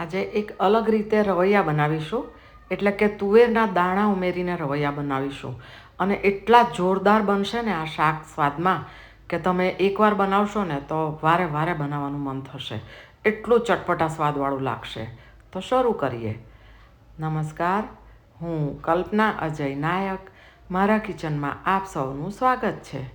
આજે એક અલગ રીતે રવૈયા બનાવીશું. એટલે કે તુવેરના દાણા ઉમેરીને રવૈયા બનાવીશું. અને એટલા જોરદાર બનશે ને આ શાક સ્વાદમાં કે તમે એકવાર બનાવશો ને તો વારે વારે બનાવવાનું મન થશે. એટલું ચટપટા સ્વાદવાળું લાગશે. તો શરૂ કરીએ. નમસ્કાર. હું કલ્પના અજય નાયક. મારા કિચનમાં આપ સૌનું સ્વાગત છે.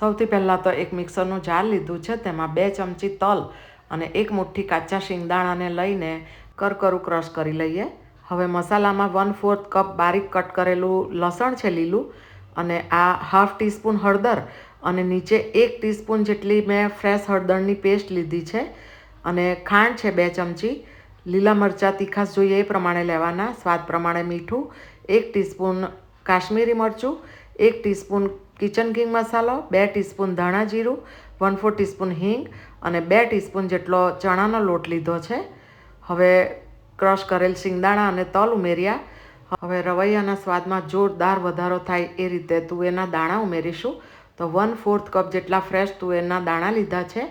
સૌથી પહેલાં તો એક મિક્સરનું જાર લીધું છે. તેમાં બે ચમચી તલ અને એક મુઠ્ઠી કાચા શિંગદાણાને લઈને કરકરું ક્રશ કરી લઈએ. હવે મસાલામાં વન ફોર્થ કપ બારીક કટ કરેલું લસણ છે લીલું અને આ હાફ ટીસ્પૂન હળદર અને નીચે એક ટીસ્પૂન જેટલી મેં ફ્રેશ હળદરની પેસ્ટ લીધી છે અને ખાંડ છે બે ચમચી. લીલા મરચાં તીખાશ જોઈએ એ પ્રમાણે લેવાના, સ્વાદ પ્રમાણે મીઠું, એક ટીસ્પૂન કાશ્મીરી મરચું, એક ટીસ્પૂન કિચન કિંગ મસાલો, બે ટીસ્પૂન ધાણા જીરું, વન ફોર ટીસ્પૂન હિંગ અને બે ટીસ્પૂન જેટલો ચણાનો લોટ લીધો છે. હવે ક્રશ કરેલ શિંગદાણા અને તલ ઉમેર્યા. હવે રવૈયાના સ્વાદમાં જોરદાર વધારો થાય એ રીતે તુવેરના દાણા ઉમેરીશું. તો વન ફોર્થ કપ જેટલા ફ્રેશ તુવેરના દાણા લીધા છે.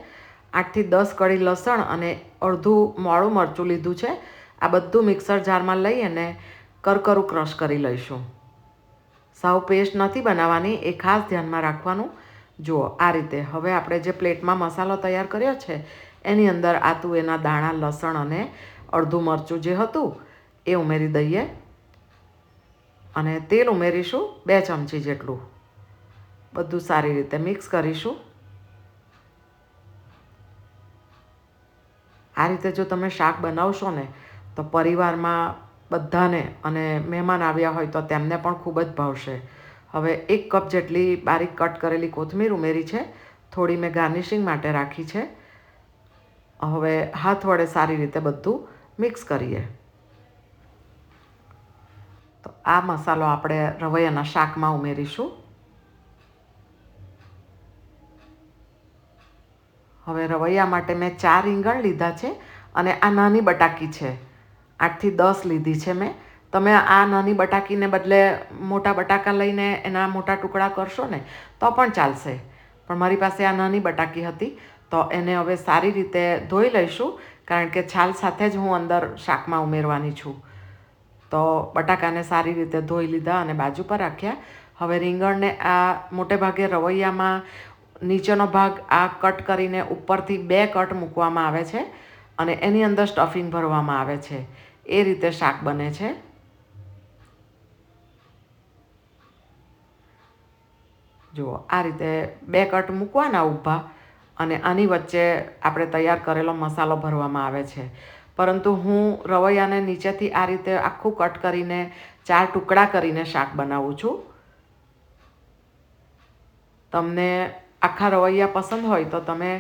આઠથી દસ કળી લસણ અને અડધું મોળું મરચું લીધું છે. આ બધું મિક્સર જારમાં લઈ અને કરકરું ક્રશ કરી લઈશું. સાવ પેસ્ટ નથી બનાવવાની, એ ખાસ ધ્યાનમાં રાખવાનું. જુઓ, આ રીતે. હવે આપણે જે પ્લેટમાં મસાલો તૈયાર કર્યો છે, એની અંદર આતું એના દાણા, લસણ અને અડધું મરચું જે હતું, એ ઉમેરી દઈએ. અને તેલ ઉમેરીશું બે ચમચી જેટલું. બધું સારી રીતે મિક્સ કરીશું. આ રીતે જો તમે શાક બનાવશો ને, તો પરિવારમાં બધાને અને મહેમાન આવ્યા હોય તો તેમને પણ ખૂબ જ ભાવશે. હવે એક કપ જેટલી બારીક કટ કરેલી કોથમીર ઉમેરી છે. થોડી મેં ગાર્નિશિંગ માટે રાખી છે. હવે હાથ વડે સારી રીતે બધું મિક્સ કરીએ. તો આ મસાલો આપણે રવૈયાના શાકમાં ઉમેરીશું. હવે રવૈયા માટે મેં ચાર રીંગણ લીધા છે અને આ નાની બટાકી છે. આઠથી દસ લીધી છે મેં. તમે આ નાની બટાકીને બદલે મોટા બટાકા લઈને એના મોટા ટુકડા કરશો ને, તો પણ ચાલશે. પણ મારી પાસે આ નાની બટાકી હતી, તો એને હવે સારી રીતે ધોઈ લઈશું, કારણ કે છાલ સાથે જ હું અંદર શાકમાં ઉમેરવાની છું. તો બટાકાને સારી રીતે ધોઈ લીધા અને બાજુ પર રાખ્યા. હવે રીંગણને આ મોટે ભાગે રવૈયામાં નીચેનો ભાગ આ કટ કરીને ઉપરથી બે કટ મૂકવામાં આવે છે અને એની અંદર સ્ટફિંગ ભરવામાં આવે છે. એ રીતે શાક બને છે. જુઓ, આ રીતે બે કટ મૂકવાના ઊભા અને આની વચ્ચે આપણે તૈયાર કરેલો મસાલો ભરવામાં આવે છે. પરંતુ હું રવૈયાને નીચેથી આ રીતે આખું કટ કરીને ચાર ટુકડા કરીને શાક બનાવું છું. તમને આખા રવૈયા પસંદ હોય તો તમે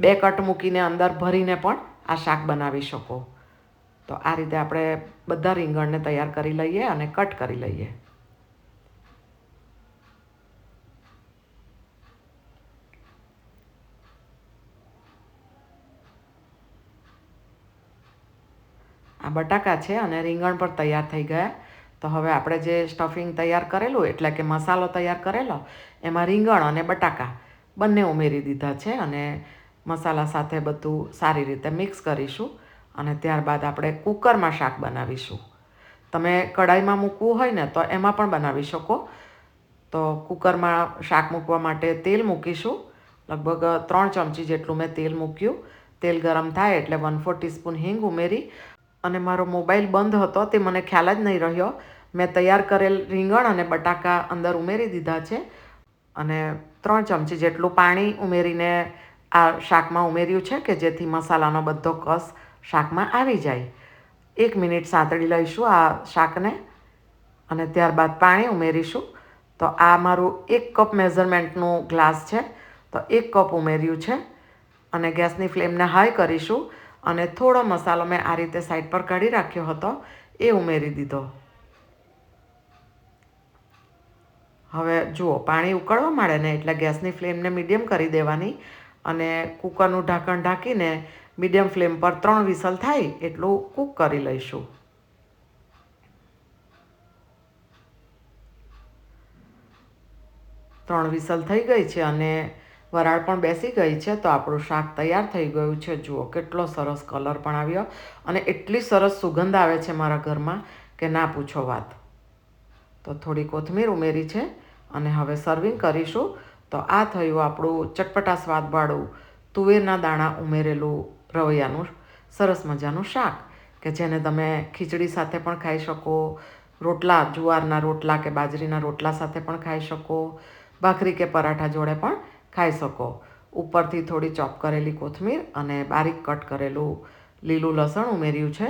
બે કટ મૂકીને અંદર ભરીને પણ આ શાક બનાવી શકો. તો આ રીતે આપણે બધા રીંગણને તૈયાર કરી લઈએ અને કટ કરી લઈએ. આ બટાકા છે અને રીંગણ પણ તૈયાર થઈ ગયા. તો હવે આપણે જે સ્ટફિંગ તૈયાર કરેલું, એટલે કે મસાલો તૈયાર કરેલો, એમાં રીંગણ અને બટાકા બંને ઉમેરી દીધા છે અને મસાલા સાથે બધું સારી રીતે મિક્સ કરીશું. અને ત્યારબાદ આપણે કુકરમાં શાક બનાવીશું. તમે કઢાઈમાં મૂકવું હોય ને તો એમાં પણ બનાવી શકો. તો કુકરમાં શાક મૂકવા માટે તેલ મૂકીશું. લગભગ ત્રણ ચમચી જેટલું મેં તેલ મૂક્યું. તેલ ગરમ થાય એટલે વન ફોર ટીસ્પૂન હિંગ ઉમેરી અને મારો મોબાઈલ બંધ હતો તે મને ખ્યાલ જ નહીં રહ્યો. મેં તૈયાર કરેલ રીંગણ અને બટાકા અંદર ઉમેરી દીધા છે અને ત્રણ ચમચી જેટલું પાણી ઉમેરીને આ શાકમાં ઉમેર્યું છે કે જેથી મસાલાનો બધો કસ શાકમાં આવી જાય. એક મિનિટ સાંતળી લઈશું આ શાકને અને ત્યારબાદ પાણી ઉમેરીશું. તો આ મારું એક કપ મેઝરમેન્ટનું ગ્લાસ છે. તો એક કપ ઉમેર્યું છે. અને ગેસની ફ્લેમને હાઈ કરીશું. અને થોડો મસાલો મેં આ રીતે સાઈડ પર કાઢી રાખ્યો હતો. એ ઉમેરી દીધો. હવે જુઓ, પાણી ઉકળવા માંડે ને એટલે ગેસની ફ્લેમને મીડિયમ કરી દેવાની. અને કુકરનું ઢાંકણ ઢાંકીને મીડિયમ ફ્લેમ પર ત્રણ વિસલ થાય એટલું કૂક કરી લઈશું. ત્રણ વિસલ થઈ ગઈ છે અને વરાળ પણ બેસી ગઈ છે, તો આપણું શાક તૈયાર થઈ ગયું છે. જુઓ કેટલો સરસ કલર પણ આવ્યો અને એટલી સરસ સુગંધ આવે છે મારા ઘરમાં કે ના પૂછો વાત. તો થોડી કોથમીર ઉમેરી છે અને હવે સર્વિંગ કરીશું. તો આ થયું આપણું ચટપટા સ્વાદવાળું તુવેરના દાણા ઉમેરેલું રવૈયાનું સરસ મજાનું શાક કે જેને તમે ખીચડી સાથે પણ ખાઈ શકો, રોટલા, જુવારના રોટલા કે બાજરીના રોટલા સાથે પણ ખાઈ શકો, ભાખરી કે પરાઠા જોડે પણ ખાઈ શકો. ઉપરથી થોડી ચોપ કરેલી કોથમીર અને બારીક કટ કરેલું લીલું લસણ ઉમેર્યું છે.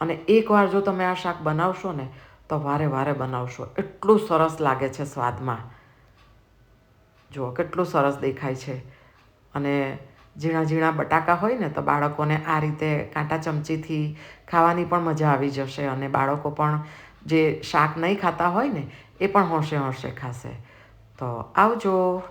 અને એકવાર જો તમે આ શાક બનાવશો ને, તો વારે વારે બનાવશો. એટલું સરસ લાગે છે સ્વાદમાં. જુઓ કેટલું સરસ દેખાય છે. અને ઝીણા ઝીણા બટાકા હોય ને, તો બાળકોને આ રીતે કાંટા ચમચીથી ખાવાની પણ મજા આવી જશે અને બાળકો પણ જે શાક નહીં ખાતા હોય ને, એ પણ હોંશે હોંશે ખાશે. તો આવજો.